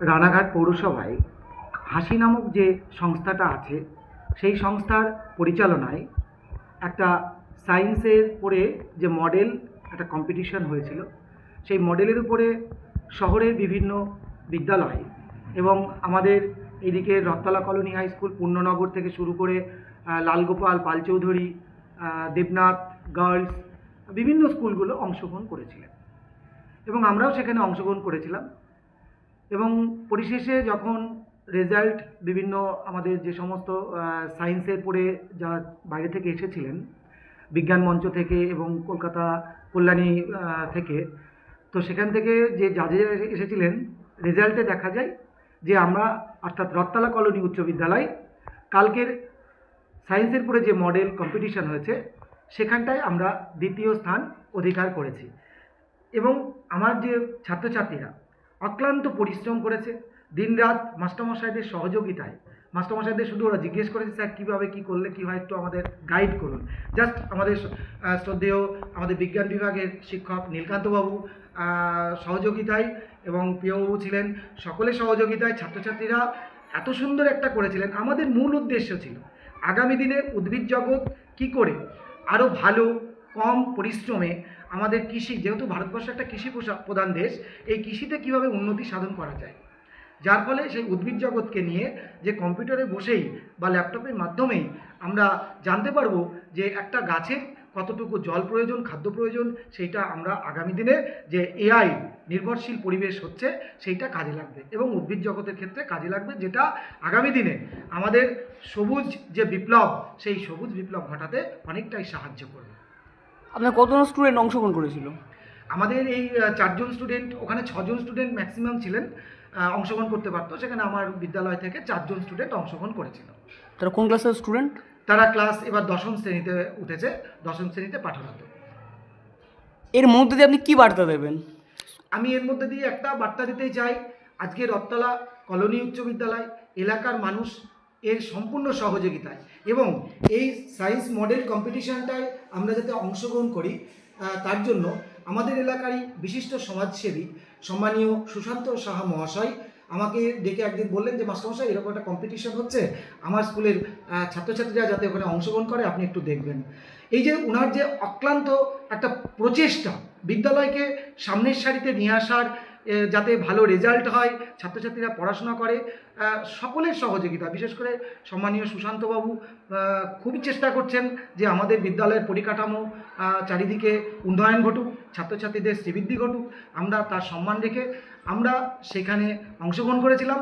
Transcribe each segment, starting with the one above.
রানাঘাট পৌরসভায় হাসি নামক যে সংস্থাটা আছে, সেই সংস্থার পরিচালনায় একটা সায়েন্সের উপরে যে মডেল, একটা কম্পিটিশন হয়েছিল, সেই মডেলের উপরে শহরের বিভিন্ন বিদ্যালয় এবং আমাদের এদিকে Rathtala colony high school, Purnanagar থেকে শুরু করে লালগোপাল, পালচৌধুরী দেবনাথ, গার্লস, বিভিন্ন স্কুলগুলো অংশগ্রহণ করেছিলেন। এবং আমরাও সেখানে অংশগ্রহণ করেছিলাম। এবং পরিশেষে যখন রেজাল্ট বিভিন্ন আমাদের যে সমস্ত সায়েন্সের পড়ে যা বাইরে থেকে এসেছিলেন, বিজ্ঞান মঞ্চ থেকে এবং কলকাতা কল্যাণী থেকে, তো সেখান থেকে যে জাজেরা এসেছিলেন রেজাল্টে দেখা যায় যে আমরা, অর্থাৎ রথতলা কলোনি উচ্চ বিদ্যালয়, কালকের সায়েন্সের পরে যে মডেল কম্পিটিশন হয়েছে, সেখানটায় আমরা দ্বিতীয় স্থান অধিকার করেছি। এবং আমার যে ছাত্রছাত্রীরা অক্লান্ত পরিশ্রম করেছে। দিনরাত মাস্টারমশাইদের সহযোগিতায়। মাস্টারমশাইদের শুধু ওরা জিজ্ঞেস করেছে, স্যার, কীভাবে, কী করলে কী হয়? একটু আমাদের গাইড করুন। জাস্ট আমাদের শ্রদ্ধেয় আমাদের বিজ্ঞান বিভাগের শিক্ষক নীলকান্তবাবু সহযোগিতায় এবং প্রিয়বাবু ছিলেন। সকলের সহযোগিতায় ছাত্রছাত্রীরা এত সুন্দর একটা করেছিলেন। আমাদের মূল উদ্দেশ্য ছিল, আগামী দিনে উদ্ভিদ জগৎ কী করে আরও ভালো কম পরিশ্রমে আমাদের কৃষি, যেহেতু ভারতবর্ষ একটা কৃষি প্রধান দেশ, এই কৃষিতে কীভাবে উন্নতি সাধন করা যায়? যার ফলে সেই উদ্ভিদ জগৎকে নিয়ে যে কম্পিউটারে বসেই বা ল্যাপটপের মাধ্যমেই আমরা জানতে পারব যে একটা গাছের কতটুকু জল প্রয়োজন, খাদ্য প্রয়োজন, সেইটা আমরা আগামী দিনে যে এআই নির্ভরশীল পরিবেশ হচ্ছে, সেইটা কাজে লাগবে এবং উদ্ভিদ জগতের ক্ষেত্রে কাজে লাগবে, যেটা আগামী দিনে আমাদের সবুজ যে বিপ্লব, সেই সবুজ বিপ্লব ঘটাতে অনেকটাই সাহায্য করবে। আপনার কতজন স্টুডেন্ট অংশগ্রহণ করেছিল? আমাদের এই চারজন স্টুডেন্ট ওখানে ছজন স্টুডেন্ট ম্যাক্সিমাম ছিলেন অংশগ্রহণ করতে পারতো। সেখানে আমার বিদ্যালয় থেকে চারজন স্টুডেন্ট অংশগ্রহণ করেছিল। তারা কোন ক্লাসের স্টুডেন্ট তারা ক্লাস এবার দশম শ্রেণীতে উঠেছে দশম শ্রেণীতে পাঠরত। এর মধ্যে দিয়ে আপনি কি বার্তা দেবেন? আমি এর মধ্যে দিয়ে একটা বার্তা দিতে চাই আজকে রত্তলা কলোনি উচ্চ বিদ্যালয় এলাকার মানুষ এর সম্পূর্ণ সহযোগিতায়। এবং এই সায়েন্স মডেল কম্পিটিশানটায় আমরা যাতে অংশগ্রহণ করি তার জন্য আমাদের এলাকারই বিশিষ্ট সমাজসেবী সম্মানীয় সুশান্ত সাহা মহাশয় আমাকে ডেকে একদিন বললেন যে, মাস্টারমশাই, এরকম একটা কম্পিটিশন হচ্ছে। আমার স্কুলের ছাত্রছাত্রীরা যাতে ওখানে অংশগ্রহণ করে, আপনি একটু দেখবেন। এই যে ওনার যে অক্লান্ত একটা প্রচেষ্টা, বিদ্যালয়কে সামনের সারিতে নিয়ে আসার যাতে ভালো রেজাল্ট হয়, ছাত্রছাত্রীরা পড়াশোনা করে সকলের সহযোগিতা, বিশেষ করে সম্মানীয় সুশান্তবাবু খুবই চেষ্টা করছেন যে আমাদের বিদ্যালয়ের পরিকাঠামো চারিদিকে উন্নয়ন ঘটুক, ছাত্রছাত্রীদের শ্রীবৃদ্ধি ঘটুক, আমরা তার সম্মান রেখে আমরা সেখানে অংশগ্রহণ করেছিলাম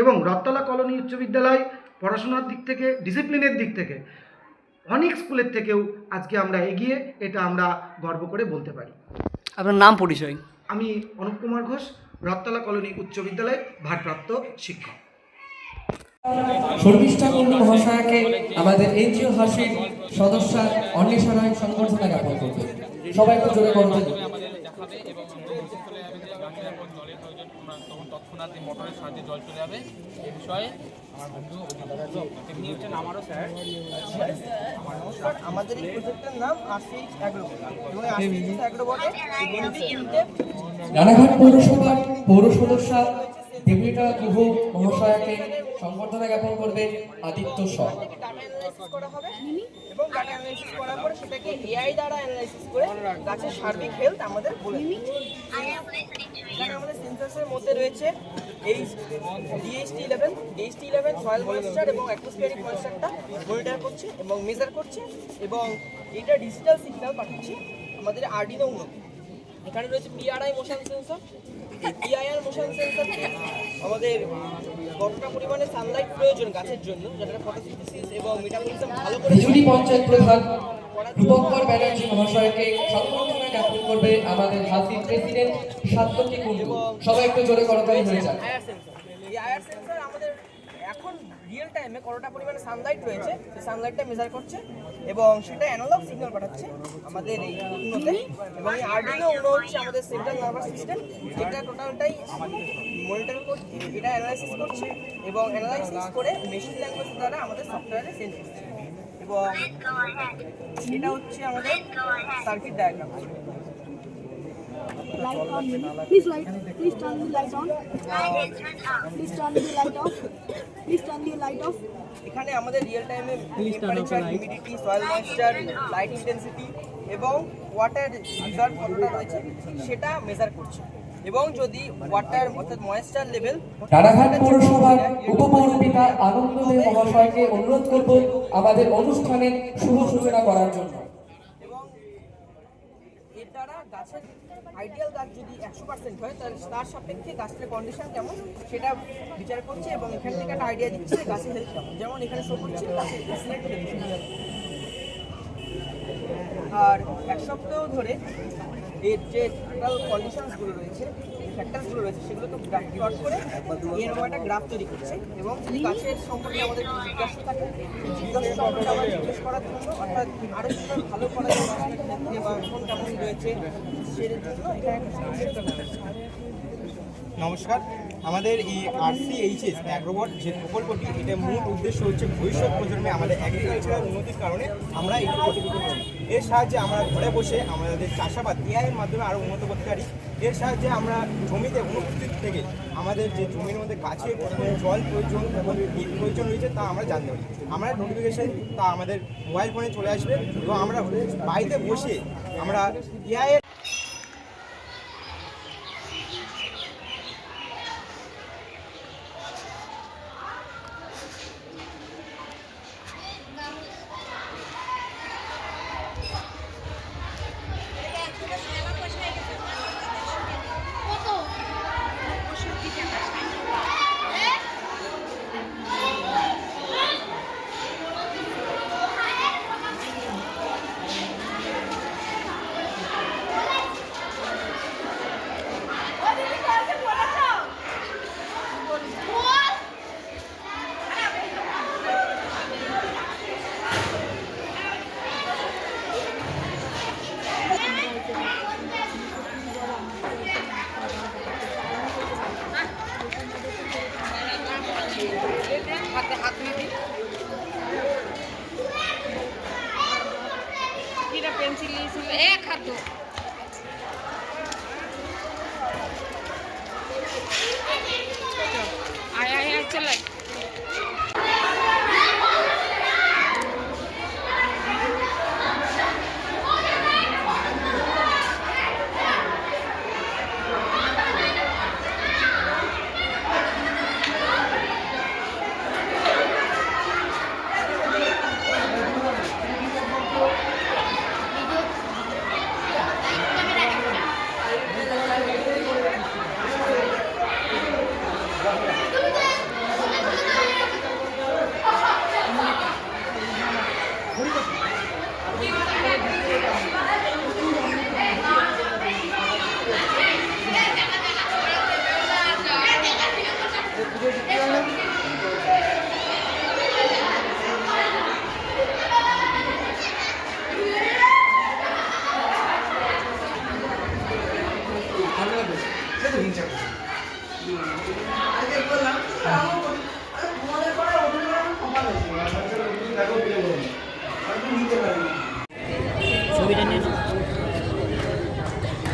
এবং রত্তলা কলোনি উচ্চ বিদ্যালয় পড়াশোনার দিক থেকে ডিসিপ্লিনের দিক থেকে অনেক স্কুলের থেকেও আজকে আমরা এগিয়ে, এটা আমরা গর্ব করে বলতে পারি। আপনার নাম পরিচয়? আমি অনুপ কুমার ঘোষ, রত্তলা কলোনি উচ্চ বিদ্যালয়ের ভারপ্রাপ্ত শিক্ষক। শর্মিষ্ঠা কুণ্ডু মহাশয়াকে আমাদের এনজিও হাসির সদস্য অন্বেষণায় সংবর্ধনা জ্ঞাপন করবে। সবাই একটু জোরে করবেন আমাদের দেখাবে এবং ভবিষ্যৎকালে আমাদের গাছের যখন জলের প্রয়োজন আমরা তখন তৎক্ষণাৎ এই মোটরের সাহায্যে জল চলে যাবে। এ বিষয়ে আমার বন্ধু আমারও স্যার। আমাদের এই প্রজেক্টের নাম আশিস অ্যাগ্রো এবং আশিস অ্যাগ্রোবটে রানাঘাট পৌরসভার পৌর সদস্য দেবিকা গুহ মহাশয়াকে সংবর্ধনা জ্ঞাপন করবে আদিত্য স। ডাটা অ্যানালাইসিস করা হবে। এবং ডাটা অ্যানালাইসিস করার পরে সেটাকে এআই দ্বারা অ্যানালাইসিস করে গাছের সার্বিক হেলথ আমাদের বলে আমাদের সেন্সাসের মধ্যে রয়েছে এই DST eleven DST eleven soil moisture এবং অ্যাটমসফিয়ারিক ময়েশ্চারটা মনিটর করছে এবং মেজার করছে এবং এটা ডিজিটাল সিগন্যাল পাঠাচ্ছে আমাদের আরডিনো উন্নতি। এখানে রয়েছে PRI motion sensor PIR motion সেন্সরটি আমাদের কতটা পরিমাণে সানলাইট প্রয়োজন গাছের জন্য যেটা ফটোসিনথেসিস এবং মেটাবলিজম ভালো করে পঞ্চায়েত প্রধান রূপঙ্কর ব্যানার্জি মহাশয়কে সংবর্ধনা জ্ঞাপন করবে আমাদের হাসির প্রেসিডেন্ট সাত্যকী কুণ্ডু। সবাই একটু জোরে করতালি হয়ে যান এখন রিয়েল টাইমে কতটা পরিমাণে সানলাইট রয়েছে, সেই সানলাইটটা মেজার করছে এবং সেটা অ্যানালগ সিগন্যাল পাঠাচ্ছে আমাদের এই উন্নতে। এবং এই উনো হচ্ছে আমাদের সেন্ট্রাল নার্ভাস সিস্টেম যেটা টোটালটাই মনিটর করছে, এটা অ্যানালাইসিস করছে এবং অ্যানালাইসিস করে মেশিন ল্যাঙ্গুয়েজ দ্বারা আমাদের সফটওয়্যারে সেন্ড করছে। এবং এটা হচ্ছে আমাদের circuit diagram light on. Please light. Please turn the light on. Please turn the light off. Please turn the light off. এখানে আমাদের রিয়েল টাইমে temperature humidity soil moisture light intensity এবং ওয়াটার রিজার্ভ কতটা রয়েছে সেটা মেজার করছে এবং যদি ওয়াটার অর্থাৎ ময়েশ্চার লেভেল রানাঘাট পৌরসভার উপপৌরপিতা আনন্দ দে মহাশয়কে অনুরোধ করব আমাদের অনুষ্ঠানের শুভ সূচনা করার জন্য। এবং এর দ্বারা গাছের আইডিয়াল গাছ যদি একশো পার্সেন্ট হয় তাহলে তার সাপেক্ষে গাছের কন্ডিশন কেমন সেটা বিচার করছে এবং এখান থেকে একটা আইডিয়া দিচ্ছে গাছের হেলথ কেমন। যেমন এখানে শো করছে গাছের আর এক সপ্তাহ ধরে এর যে টোটাল কন্ডিশনসগুলো রয়েছে ফ্যাক্টরসগুলো রয়েছে, সেগুলো তো গ্রাফ প্লট করে এরকম একটা গ্রাফ তৈরি করছে এবং গাছের সম্পর্কে আমাদের জিজ্ঞাসা সম্পর্কে আমরা জিজ্ঞেস করার জন্য ভালো করা যায় বা কোন রয়েছে সেটার জন্য এটা নমস্কার। আমাদের এই আরসিএইচএস অ্যাগ্রোবট, যে প্রকল্পটি, এটা মূল উদ্দেশ্য হচ্ছে ভবিষ্যৎ প্রজন্মে আমাদের অ্যাগ্রিকালচারাল উন্নতির কারণে আমরা এই এর সাহায্যে আমরা ঘরে বসে আমাদের চাষাবাদ এআইয়ের মাধ্যমে আরও উন্নত করতে পারি। এর সাহায্যে আমরা জমিতে অনুপস্থিত থেকে আমাদের যে জমির মধ্যে গাছের জল প্রয়োজন এবং বীজ প্রয়োজন রয়েছে তা আমরা জানতে পারি। আমরা নোটিফিকেশন তা আমাদের মোবাইল ফোনে চলে আসবে এবং আমরা বাড়িতে বসে আমরা এআই হাত পেন্সিল নিয়েছিল এক হাত আয় আয় আয় চলে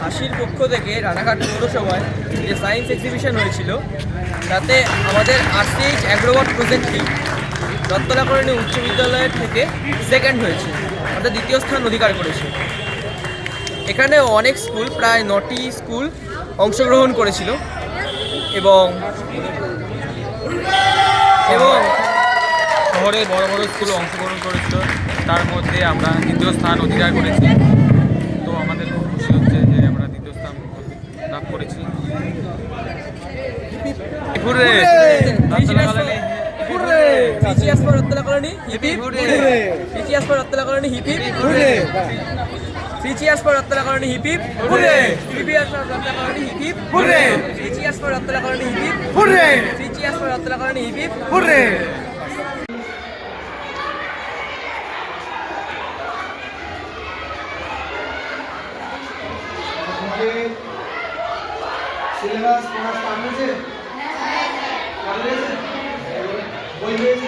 হাসির পক্ষ থেকে রানাঘাট পৌরসভায় যে সায়েন্স এক্সিবিশন হয়েছিল, তাতে আমাদের আরসিএইচ অ্যাগ্রোবট প্রজেক্টটি রত্তলাকরণী উচ্চ বিদ্যালয়ের থেকে সেকেন্ড হয়েছে, অর্থাৎ দ্বিতীয় স্থান অধিকার করেছে। এখানে অনেক স্কুল প্রায় নটি স্কুল অংশগ্রহণ করেছিল এবং এবং শহরে বড় বড় স্কুল অংশগ্রহণ করেছিল, তার মধ্যে আমরা দ্বিতীয় স্থান অধিকার করেছি। তো আমাদের খুব খুশি হচ্ছে যে আমরা দ্বিতীয় স্থান লাভ করেছি ঘুরে। পিচিএস ফর রত্তলাকরণী হিপ। হিপ পিচিএস ফর রত্তলাকরণী হিপ। হিপ পিচিএস ফর রত্তলাকরণী হিপ। হিপ পিপিএস ফর রত্তলাকরণী হিপ। হিপ পিচিএস ফর রত্তলাকরণী হিপ। হিপ পিচিএস ফর রত্তলাকরণী হিপ। হিপ সিলেবাস পড়া স্টার্ট Foi mesmo.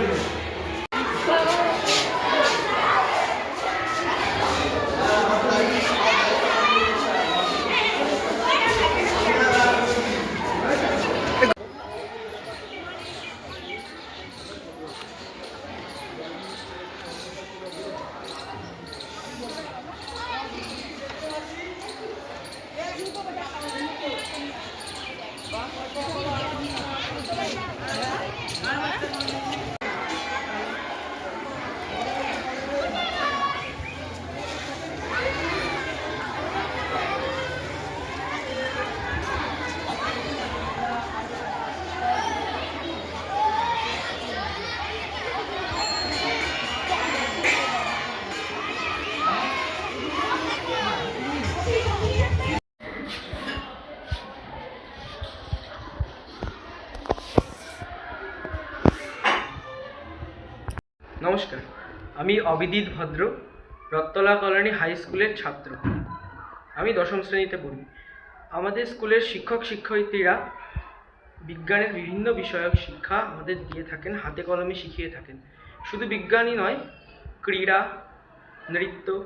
চন্দ্র নমস্কার। আমি অবিদিত ভদ্র, রত্তলা কলোনি হাই স্কুলের ছাত্র। আমি দশম শ্রেণীতে পড়ি। আমাদের স্কুলের শিক্ষক শিক্ষয়িত্রীরা বিজ্ঞানের বিভিন্ন বিষয়ক শিক্ষা আমাদের দিয়ে থাকেন, হাতে কলমে শিখিয়ে থাকেন। শুধু বিজ্ঞানই নয়, ক্রীড়া, নৃত্য,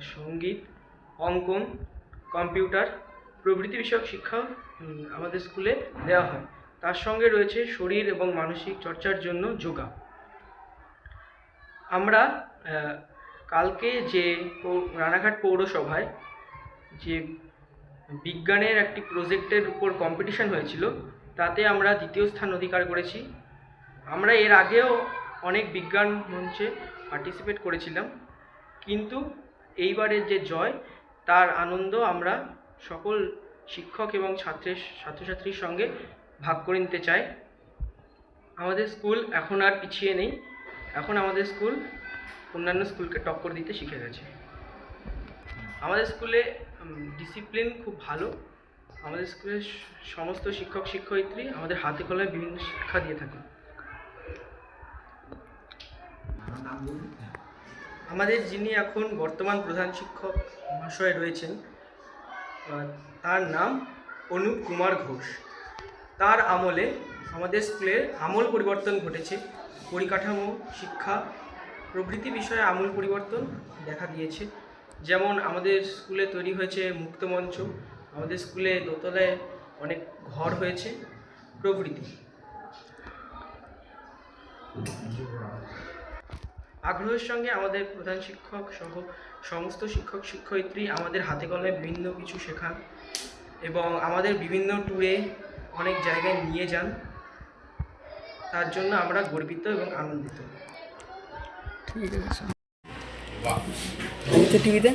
সংগীত, অঙ্কন, কম্পিউটার প্রভৃতি বিষয়ক শিক্ষা আমাদের স্কুলে দেওয়া হয়। তার সঙ্গে রয়েছে শরীর এবং মানসিক চর্চার জন্য যোগা। আমরা কালকে যে রানাঘাট পৌরসভায় যে বিজ্ঞানের একটি প্রজেক্টের উপর কম্পিটিশন হয়েছিল, তাতে আমরা দ্বিতীয় স্থান অধিকার করেছি। আমরা এর আগেও অনেক বিজ্ঞান মঞ্চে পার্টিসিপেট করেছিলাম। কিন্তু এইবারের যে জয়, তার আনন্দ আমরা সকল শিক্ষক এবং ছাত্রের, ছাত্রছাত্রীর সঙ্গে ভাগ করে নিতে চাই। আমাদের স্কুল এখন আর পিছিয়ে নেই। এখন আমাদের স্কুল অন্যান্য স্কুলকে টক্কর দিতে শিখে গেছে। আমাদের স্কুলে ডিসিপ্লিন খুব ভালো। আমাদের স্কুলের সমস্ত শিক্ষক, শিক্ষয়িত্রী আমাদের হাতে কলমে বিভিন্ন শিক্ষা দিয়ে থাকেন। আমাদের যিনি এখন বর্তমান প্রধান শিক্ষক মহাশয় রয়েছেন তার নাম অনুপ কুমার ঘোষ। তার আমলে আমাদের স্কুলের আমল পরিবর্তন ঘটেছে। পরিকাঠামো, শিক্ষা, প্রভৃতি বিষয়ে আমূল পরিবর্তন দেখা দিয়েছে। যেমন আমাদের স্কুলে তৈরি হয়েছে মুক্তমঞ্চ আমাদের স্কুলে দোতলায় অনেক ঘর হয়েছে। প্রভৃতি। আগ্রহের সঙ্গে আমাদের প্রধান শিক্ষক সহ সমস্ত শিক্ষক, শিক্ষয়িত্রী আমাদের হাতে কলমে বিভিন্ন কিছু শেখান এবং আমাদের বিভিন্ন ট্যুরে অনেক জায়গায় নিয়ে যান। তার জন্য আমরা গর্বিত এবং আনন্দিত। ঠিক আছে। টিভিতে